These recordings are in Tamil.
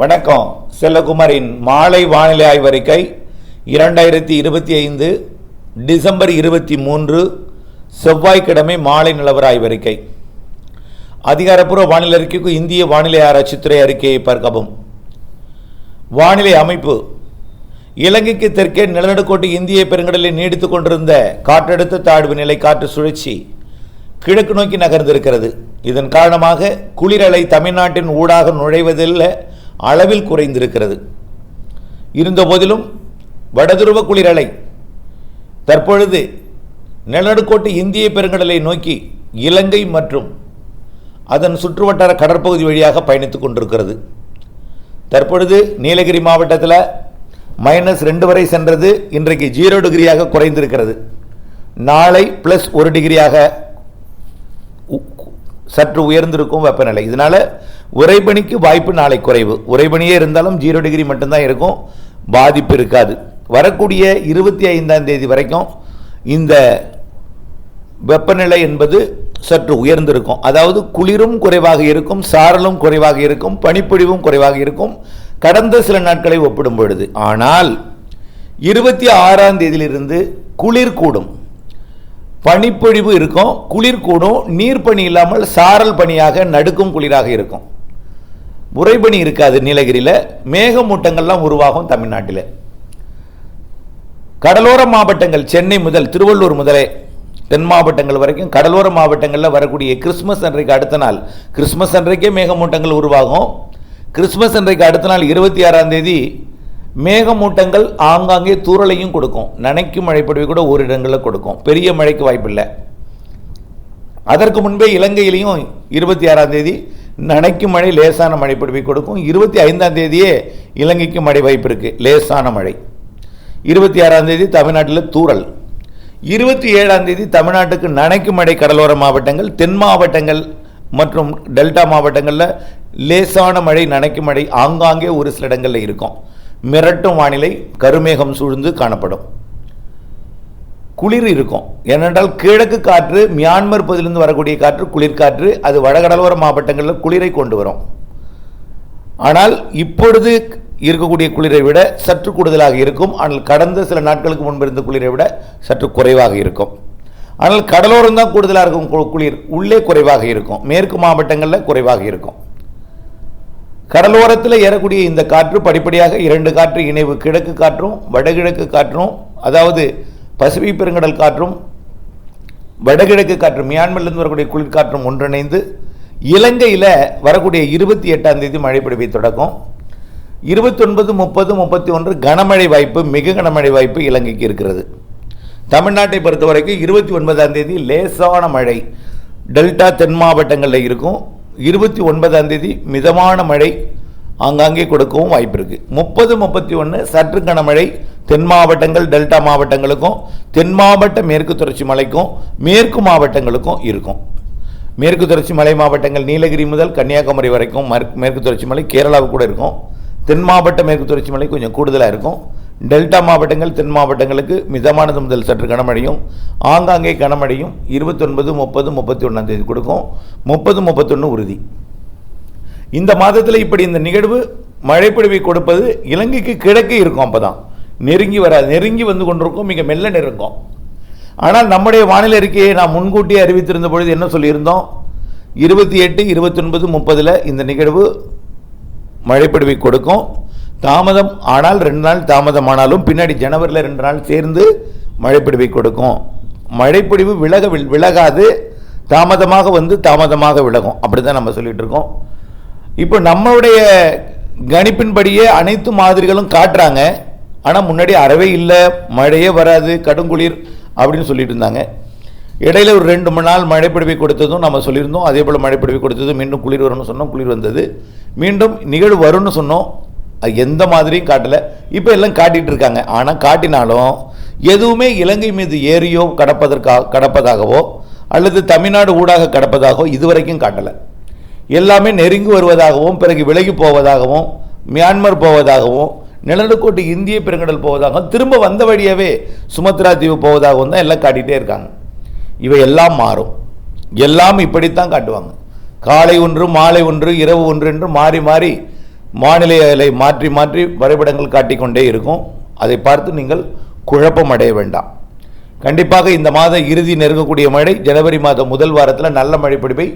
வணக்கம். செல்லகுமாரின் மாலை வானிலை ஆய்வறிக்கை இரண்டாயிரத்தி இருபத்தி ஐந்து டிசம்பர் இருபத்தி மூன்று செவ்வாய்க்கிழமை மாலை நிலவர ஆய்வறிக்கை. அதிகாரப்பூர்வ வானிலை அறிக்கைக்கு இந்திய வானிலை ஆராய்ச்சித்துறை அறிக்கையை பார்க்கவும். வானிலை அமைப்பு. இலங்கைக்கு தெற்கே நிலநடுக்கோட்டு இந்திய பெருங்கடலில் நீடித்துக் கொண்டிருந்த காற்றழுத்த தாழ்வு நிலை காற்று சுழற்சி கிழக்கு நோக்கி நகர்ந்திருக்கிறது. இதன் காரணமாக குளிரலை தமிழ்நாட்டின் ஊடாக நுழைவதில்லை. அளவில் குறைந்திருக்கிறது. இருந்தபோதிலும் வடதுருவ குளிரலை தற்பொழுது நிலநடுக்கோட்டு இந்திய பெருங்கடலை நோக்கி இலங்கை மற்றும் அதன் சுற்றுவட்டார கடற்பகுதி வழியாக பயணித்துக் கொண்டிருக்கிறது. தற்பொழுது நீலகிரி மாவட்டத்தில் மைனஸ் ரெண்டு வரை சென்றது. இன்றைக்கு ஜீரோ டிகிரியாக குறைந்திருக்கிறது. நாளை ப்ளஸ் ஒரு டிகிரியாக உ- சற்று உயர்ந்திருக்கும் வெப்பநிலை. இதனால் உறைபனிக்கு வாய்ப்பு நாளை குறைவு. உறைபனியே இருந்தாலும் ஜீரோ டிகிரி மட்டும்தான் இருக்கும். பாதிப்பு இருக்காது. வரக்கூடிய இருபத்தி ஐந்தாம் தேதி வரைக்கும் இந்த வெப்பநிலை என்பது சற்று உயர்ந்திருக்கும். அதாவது குளிரும் குறைவாக இருக்கும் சாரலும் குறைவாக இருக்கும் பனிப்பொழிவும் குறைவாக இருக்கும். கடந்த சில நாட்களை ஒப்பிடும் பொழுது. ஆனால் இருபத்தி ஆறாம் தேதியிலிருந்து குளிர் கூடும். பனிப்பொழிவு இருக்கும் குளிர் கூடும் பனி இல்லாமல் சாரல் பனியாக நடுக்கும் குளிராக இருக்கும். உறைபனி இருக்காது நீலகிரியில் மேகமூட்டங்கள்லாம் உருவாகும் தமிழ்நாட்டில். கடலோர மாவட்டங்கள் சென்னை முதல் திருவள்ளூர் முதலே தென் மாவட்டங்கள் வரைக்கும் கடலோர மாவட்டங்களில் வரக்கூடிய கிறிஸ்மஸ் அன்றைக்கு அடுத்த நாள். கிறிஸ்மஸ் அன்றைக்கே மேகமூட்டங்கள் உருவாகும். கிறிஸ்மஸ் அன்றைக்கு அடுத்த நாள் இருபத்தி ஆறாம் தேதி மேகமூட்டங்கள் ஆங்காங்கே தூறலையும் கொடுக்கும். நனைக்கும் மழைப்பொழிவு கூட ஒரு இடங்களில் கொடுக்கும். பெரிய மழைக்கு வாய்ப்பில்லை. அதற்கு முன்பே இலங்கையிலையும் இருபத்தி ஆறாம் தேதி நனைக்கும் மழை லேசான மழை பொழிவை கொடுக்கும். இருபத்தி ஐந்தாம் தேதியே இலங்கைக்கு மழை வாய்ப்பு இருக்குது லேசான மழை. இருபத்தி ஆறாம் தேதி தமிழ்நாட்டில் தூறல். இருபத்தி ஏழாம் தேதி தமிழ்நாட்டுக்கு நனைக்கும் மழை கடலோர மாவட்டங்கள் தென் மாவட்டங்கள் மற்றும் டெல்டா மாவட்டங்களில் லேசான மழை நனைக்கும் மழை ஆங்காங்கே ஒரு சில இடங்களில் இருக்கும். மிரட்டும் வானிலை கருமேகம் சூழ்ந்து காணப்படும். குளிர் இருக்கும். ஏனென்றால் கிழக்கு காற்று மியான்மர் பகுதியிலிருந்து வரக்கூடிய காற்று குளிர்காற்று அது வடகடலோர மாவட்டங்களில் குளிரை கொண்டு வரும். ஆனால் இப்பொழுது இருக்கக்கூடிய குளிரை விட சற்று கூடுதலாக இருக்கும். ஆனால் கடந்த சில நாட்களுக்கு முன்பு இருந்த குளிரை விட சற்று குறைவாக இருக்கும். ஆனால் கடலோரம் தான் கூடுதலாக இருக்கும். கு- குளிர் உள்ளே குறைவாக இருக்கும். மேற்கு மாவட்டங்களில் குறைவாக இருக்கும். கடலோரத்தில் ஏறக்கூடிய இந்த காற்று படிப்படியாக இரண்டு காற்று இணைவு கிழக்கு காற்றும் வடகிழக்கு காற்றும் அதாவது பசிபிக் பெருங்கடல் காற்றும் வடகிழக்கு காற்றும் மியான்மர்லேருந்து வரக்கூடிய குளிர்காற்றும் ஒன்றிணைந்து இலங்கையில் வரக்கூடிய இருபத்தி எட்டாம் தேதி மழை பிடிப்பை தொடக்கும். இருபத்தொன்பது முப்பது முப்பத்தி ஒன்று கனமழை வாய்ப்பு மிக கனமழை வாய்ப்பு இலங்கைக்கு இருக்கிறது. தமிழ்நாட்டை பொறுத்த வரைக்கும் இருபத்தி ஒன்பதாம் தேதி லேசான மழை. டெல்டா தென் மாவட்டங்களில் இருக்கும். இருபத்தி ஒன்பதாம் தேதி மிதமான மழை ஆங்காங்கே கொடுக்கவும் வாய்ப்பு இருக்குது முப்பது முப்பத்தி ஒன்று சற்று கனமழை தென் மாவட்டங்கள் டெல்டா மாவட்டங்களுக்கும் தென் மாவட்ட மேற்கு தொடர்ச்சி மலைக்கும் மேற்கு மாவட்டங்களுக்கும் இருக்கும். மேற்கு தொடர்ச்சி மலை மாவட்டங்கள் நீலகிரி முதல் கன்னியாகுமரி வரைக்கும் மேற்கு தொடர்ச்சி மலை கேரளாவுக்கு கூட இருக்கும். தென் மாவட்ட மேற்கு தொடர்ச்சி மலை கொஞ்சம் கூடுதலாக இருக்கும். டெல்டா மாவட்டங்கள் தென் மாவட்டங்களுக்கு மிதமானது முதல் சற்று கனமழையும் ஆங்காங்கே கனமழையும் இருபத்தொன்பது முப்பது முப்பத்தி ஒன்றாம் தேதி கொடுக்கும். முப்பது முப்பத்தொன்று உறுதி. இந்த மாதத்தில் இப்படி இந்த நிகழ்வு மழைப்பொழிவை கொடுப்பது இலங்கைக்கு கிழக்கு இருக்கும் அப்போ தான் நெருங்கி வராது நெருங்கி வந்து கொண்டிருக்கும் மிக மெல்ல நெருங்கும். ஆனால் நம்முடைய வானிலை அறிக்கையை நாம் முன்கூட்டியே அறிவித்திருந்த பொழுது என்ன சொல்லியிருந்தோம்? இருபத்தி எட்டு இருபத்தொன்பது முப்பதில் இந்த நிகழ்வு மழைப்படுவை கொடுக்கும். தாமதம் ஆனால் ரெண்டு நாள் தாமதம் ஆனாலும் பின்னாடி ஜனவரியில் ரெண்டு நாள் சேர்ந்து மழைப்பிடிவை கொடுக்கும். மழைப்பிடிவு விலக விலகாது. தாமதமாக வந்து தாமதமாக விலகும். அப்படி தான் நம்ம சொல்லிகிட்டு இருக்கோம் இப்போ நம்மளுடைய கணிப்பின்படியே அனைத்து மாதிரிகளும் காட்டுறாங்க. ஆனால் முன்னாடி அறவே இல்லை மழையே வராது கடுங்குளிர் அப்படின்னு சொல்லிட்டு இருந்தாங்க. இடையில ஒரு ரெண்டு மணி நாள் மழைப்பிடிவை கொடுத்ததும் நம்ம சொல்லியிருந்தோம். அதே போல் மழைப்பிடிவை கொடுத்ததும் மீண்டும் குளிர் வரும்னு சொன்னோம் குளிர் வந்தது. மீண்டும் நிகழ்வு வரும்னு சொன்னோம். அது எந்த மாதிரியும் காட்டலை. இப்போ எல்லாம் காட்டிகிட்டு இருக்காங்க. ஆனால் காட்டினாலும் எதுவுமே இலங்கை மீது ஏறியோ கடப்பதற்காக கடப்பதாகவோ அல்லது தமிழ்நாடு ஊடாக கடப்பதாகவோ இதுவரைக்கும் காட்டலை. எல்லாமே நெருங்கி வருவதாகவும் பிறகு விலகி போவதாகவும் மியான்மர் போவதாகவும் நிலநடுக்கோட்டு இந்திய பெருங்கடல் போவதாகவும் திரும்ப வந்த வழியாவே சுமத்ரா தீவு போவதாகவும் தான் எல்லாம் காட்டிகிட்டே இருக்காங்க. இவை எல்லாம் மாறும். எல்லாம் இப்படித்தான் காட்டுவாங்க. காலை ஒன்று மாலை ஒன்று இரவு ஒன்று என்று மாறி மாறி வானிலைகளை மாற்றி மாற்றி வரைபடங்கள் காட்டிக்கொண்டே இருக்கும். அதை பார்த்து நீங்கள் குழப்பம் அடைய வேண்டாம். கண்டிப்பாக இந்த மாத இறுதி நெருங்கக்கூடிய மழை ஜனவரி மாதம் முதல் வாரத்தில் நல்ல மழை பிடிப்பை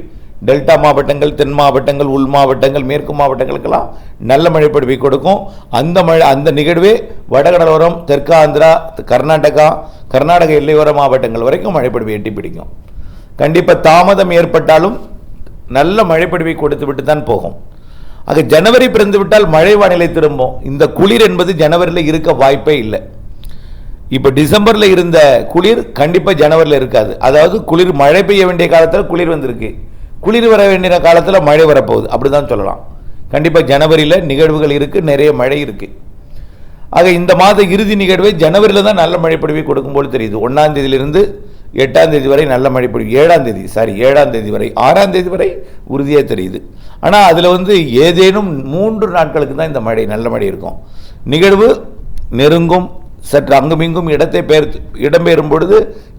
டெல்டா மாவட்டங்கள் தென் மாவட்டங்கள் உள் மாவட்டங்கள் மேற்கு மாவட்டங்களுக்கெல்லாம் நல்ல மழை பொழிவை கொடுக்கும். அந்த மழை அந்த நிகழ்வே வடகடலோரம் தெற்கு ஆந்திரா கர்நாடகா கர்நாடக எல்லையோர மாவட்டங்கள் வரைக்கும் மழை எட்டி பிடிக்கும். கண்டிப்பாக தாமதம் ஏற்பட்டாலும் நல்ல மழை கொடுத்து விட்டு தான் போகும். ஆக ஜனவரி பிறந்து விட்டால் மழை வானிலை திரும்பும். இந்த குளிர் என்பது ஜனவரியில் இருக்க வாய்ப்பே இல்லை. இப்போ டிசம்பரில் இருந்த குளிர் கண்டிப்பாக ஜனவரியில் இருக்காது. அதாவது குளிர் மழை பெய்ய வேண்டிய காலத்தில் குளிர் வந்திருக்கு. குளிர் வர வேண்டிய காலத்தில் மழை வரப்போகுது. அப்படி தான் சொல்லலாம். கண்டிப்பாக ஜனவரியில் நிகழ்வுகள் இருக்குது நிறைய மழை இருக்குது ஆக இந்த மாத இறுதி நிகழ்வை ஜனவரியில் தான் நல்ல மழைப்பொழிவை கொடுக்கும்போது தெரியுது. ஒன்றாம் தேதியிலிருந்து எட்டாம் தேதி வரை நல்ல மழைப்பொழிவு ஏழாம் தேதி சாரி ஏழாம் தேதி வரை. ஆறாம் தேதி வரை உறுதியாக தெரியுது. ஆனால் அதில் வந்து ஏதேனும் மூன்று நாட்களுக்கு தான் இந்த மழை நல்ல மழை இருக்கும். நிகழ்வு நெருங்கும் சற்று அங்குமிங்கும் இடத்தை பெயர் இடம்பெயரும் பொழுது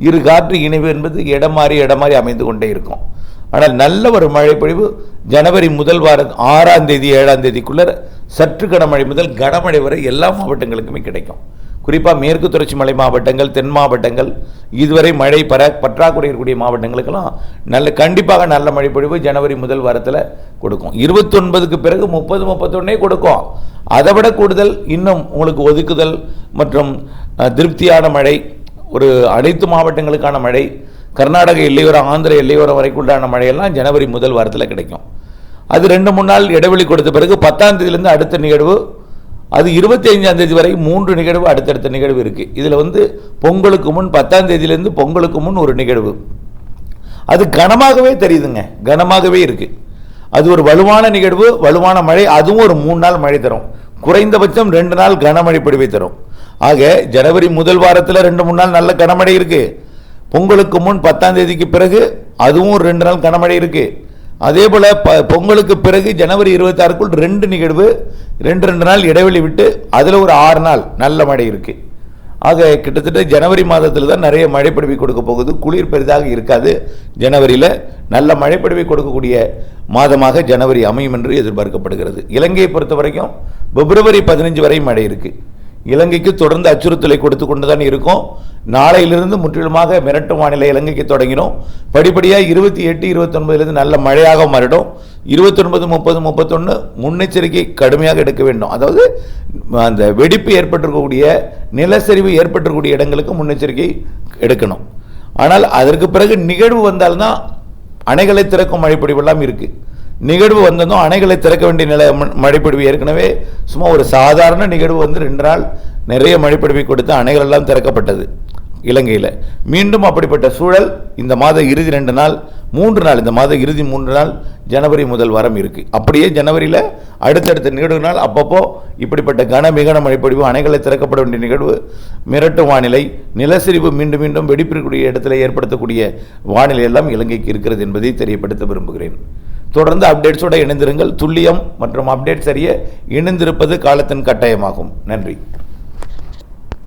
இரு காற்று இணைவு என்பது இடம் மாறி இடம் மாறி அமைந்து கொண்டே இருக்கும். ஆனால் நல்ல ஒரு மழை பொழிவு ஜனவரி முதல் வாரம் ஆறாம் தேதி ஏழாம் தேதிக்குள்ள சற்று கனமழை முதல் கனமழை வரை எல்லா மாவட்டங்களுக்குமே கிடைக்கும். குறிப்பாக மேற்கு தொடர்ச்சி மலை மாவட்டங்கள் தென் மாவட்டங்கள் இதுவரை மழை பர பற்றாக்குறை இருக்கக்கூடிய மாவட்டங்களுக்கெல்லாம் நல்ல கண்டிப்பாக நல்ல மழை பொழிவு ஜனவரி முதல் வாரத்தில் கொடுக்கும். இருபத்தொன்பதுக்கு பிறகு முப்பது முப்பத்தொன்னே கொடுக்கும். அதை விட கூடுதல் இன்னும் உங்களுக்கு ஒதுக்குதல் மற்றும் திருப்தியான மழை ஒரு அனைத்து மாவட்டங்களுக்கான மழை கர்நாடக எல்லையோரம் ஆந்திர எல்லையோரம் வரைக்குள்ளான மழையெல்லாம் ஜனவரி முதல் வாரத்தில் கிடைக்கும். அது ரெண்டு மூணு நாள் இடைவெளி கொடுத்த பிறகு பத்தாம் தேதியிலேருந்து அடுத்த நிகழ்வு அது இருபத்தி ஐந்தாம் தேதி வரை மூன்று நிகழ்வு அடுத்தடுத்த நிகழ்வு இருக்குது இதில் வந்து பொங்கலுக்கு முன் பத்தாம் தேதியிலேருந்து பொங்கலுக்கு முன் ஒரு நிகழ்வு. அது கனமாகவே தெரியுதுங்க. கனமாகவே இருக்கு. அது ஒரு வலுவான நிகழ்வு வலுவான மழை அதுவும் ஒரு மூணு நாள் மழை தரும். குறைந்தபட்சம் ரெண்டு நாள் கனமழை பொடிவை தரும். ஆக ஜனவரி முதல் வாரத்தில் ரெண்டு மூணு நாள் நல்ல கனமழை இருக்குது பொங்கலுக்கு முன் பத்தாம் தேதிக்கு பிறகு அதுவும் ரெண்டு நாள் கனமழை இருக்கு. அதே போல் ப பொங்கலுக்கு பிறகு ஜனவரி இருபத்தாறுக்குள் ரெண்டு நிகழ்வு ரெண்டு ரெண்டு நாள் இடைவெளி விட்டு அதில் ஒரு ஆறு நாள் நல்ல மழை இருக்குது ஆக கிட்டத்தட்ட ஜனவரி மாதத்தில் தான் நிறைய மழைப்படுவி கொடுக்க போகுது. குளிர் பெரிதாக இருக்காது. ஜனவரியில் நல்ல மழைப்படுவி கொடுக்கக்கூடிய மாதமாக ஜனவரி அமையும் என்று எதிர்பார்க்கப்படுகிறது. இலங்கையை பொறுத்த வரைக்கும் பிப்ரவரி பதினஞ்சு வரை மழை இருக்குது இலங்கைக்கு தொடர்ந்து அச்சுறுத்தலை கொடுத்து கொண்டு தான் இருக்கும். நாளையிலிருந்து முற்றிலுமாக மிரட்டும் வானிலை இலங்கைக்கு தொடங்கினோம். படிப்படியாக இருபத்தி எட்டு இருபத்தொன்பதுலேருந்து நல்ல மழையாக மாறிடும். இருபத்தொன்பது முப்பது முப்பத்தொன்று முன்னெச்சரிக்கை கடுமையாக எடுக்க வேண்டும். அதாவது அந்த வெடிப்பு ஏற்பட்டிருக்கக்கூடிய நிலச்சரிவு ஏற்பட்டிருக்கக்கூடிய இடங்களுக்கு முன்னெச்சரிக்கை எடுக்கணும். ஆனால் அதற்கு பிறகு நிகழ்வு வந்தால்தான் அணைகளை திறக்கும் மழைப்பொழிவெல்லாம் இருக்குது நிகழ்வு வந்ததும் அணைகளை திறக்க வேண்டிய நிலை ம- மழைப்பொழிவு ஏற்கனவே சும்மா ஒரு சாதாரண நிகழ்வு வந்து ரெண்டு நாள் நிறைய மழைப்பொழிவை கொடுத்து அணைகள் எல்லாம் திறக்கப்பட்டது இலங்கையில். மீண்டும் அப்படிப்பட்ட சூழல் இந்த மாத இறுதி ரெண்டு நாள் மூன்று நாள் இந்த மாத இறுதி மூன்று நாள் ஜனவரி முதல் வாரம் இருக்குது அப்படியே ஜனவரியில் அடுத்தடுத்த நிகழ்வு நாள் அப்பப்போ இப்படிப்பட்ட கன மிகன மழைப்பொழிவு அணைகளை திறக்கப்பட வேண்டிய நிகழ்வு மிரட்டும் வானிலை நிலச்சரிவு மீண்டும் மீண்டும் வெடிப்பிற்குரிய இடத்துல ஏற்படுத்தக்கூடிய வானிலை எல்லாம் இலங்கைக்கு இருக்கிறது என்பதை தெரியப்படுத்த விரும்புகிறேன். தொடர்ந்து அப்டேட்ஸோட இணைந்திருங்கள். துல்லியம் மற்றும் அப்டேட்ஸ் அறிய இணைந்திருப்பது காலத்தின் கட்டாயமாகும். நன்றி.